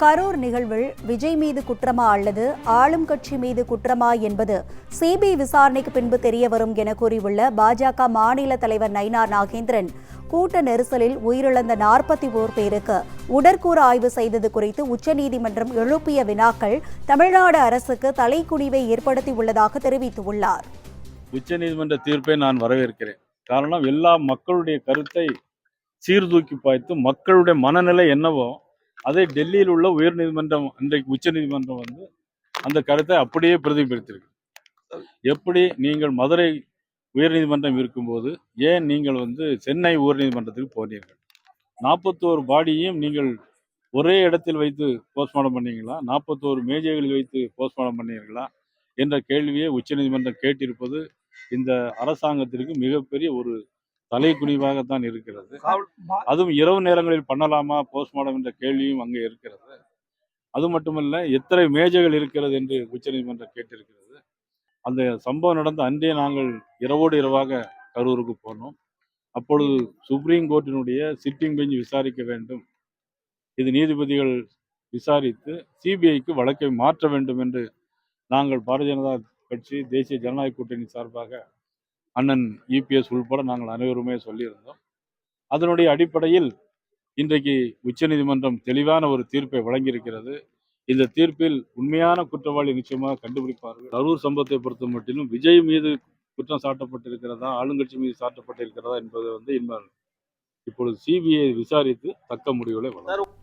கரூர் நிகழ்வில் விஜய் மீது குற்றமா அல்லது ஆளும் கட்சி மீது குற்றமா என்பது சிபிஐ விசாரணைக்கு பின்பு தெரிய வரும் என கூறியுள்ள பாஜக மாநில தலைவர் நயினார் நாகேந்திரன் கூட்ட நெரிசலில் உயிரிழந்த நாற்பத்தி ஓர் பேருக்கு உடற்கூறு ஆய்வு செய்தது குறித்து உச்சநீதிமன்றம் எழுப்பிய வினாக்கள் தமிழ்நாடு அரசுக்கு தலைக்குனிவை ஏற்படுத்தியுள்ளதாக தெரிவித்துள்ளார் உச்சநீதிமன்ற தீர்ப்பை நான் வரவேற்கிறேன். காரணம் எல்லா மக்களுடைய கருத்தை சீர்தூக்கி பார்த்து மக்களுடைய மனநிலை என்னவோ அதே டெல்லியில் உள்ள உயர்நீதிமன்றம் இன்றைக்கு உச்சநீதிமன்றம் வந்து அந்த கருத்தை அப்படியே பிரதிபலித்திருக்கு. எப்படி நீங்கள் மதுரை உயர்நீதிமன்றம் இருக்கும்போது ஏன் நீங்கள் வந்து சென்னை உயர்நீதிமன்றத்துக்கு போனீர்கள்? நாற்பத்தோரு பாடியையும் நீங்கள் ஒரே இடத்தில் வைத்து போஸ்ட்மார்ட்டம் பண்ணீங்களா? நாற்பத்தோரு மேஜைகளில் வைத்து போஸ்ட்மார்ட்டம் பண்ணீர்களா? என்ற கேள்வியை உச்சநீதிமன்றம் கேட்டிருப்பது இந்த அரசாங்கத்திற்கு மிகப்பெரிய ஒரு தலைக்குனிவாகத்தான் இருக்கிறது. அதுவும் இரவு நேரங்களில் பண்ணலாமா போஸ்ட்மார்ட்டம் என்ற கேள்வியும் அங்கே இருக்கிறது. அது மட்டுமல்ல எத்தனை மேஜைகள் இருக்கிறது என்று உச்சநீதிமன்றம் கேட்டிருக்கிறது. அந்த சம்பவம் நடந்த அன்றே நாங்கள் இரவோடு இரவாக கரூருக்கு போனோம். அப்பொழுது சுப்ரீம் கோர்ட்டினுடைய சிட்டிங் பெஞ்ச் விசாரிக்க வேண்டும். இது நீதிபதிகள் விசாரித்து சிபிஐக்கு வழக்கை மாற்ற வேண்டும் என்று நாங்கள் பாரதிய ஜனதா கட்சி தேசிய ஜனநாயக கூட்டணி சார்பாக அண்ணன் இபிஎஸ் உள்பட நாங்கள் அனைவருமே சொல்லியிருந்தோம். அதனுடைய அடிப்படையில் இன்றைக்கு உச்சநீதிமன்றம் தெளிவான ஒரு தீர்ப்பை வழங்கியிருக்கிறது. இந்த தீர்ப்பில் உண்மையான குற்றவாளி நிச்சயமாக கண்டுபிடிப்பார்கள். கரூர் சம்பவத்தை பொறுத்த மட்டிலும் விஜய் மீது குற்றம் சாட்டப்பட்டிருக்கிறதா ஆளுங்கட்சி மீது சாட்டப்பட்டிருக்கிறதா என்பது வந்து இன்னும் இப்பொழுது சிபிஐ விசாரித்து தக்க முடிவுகளை வழங்கும்.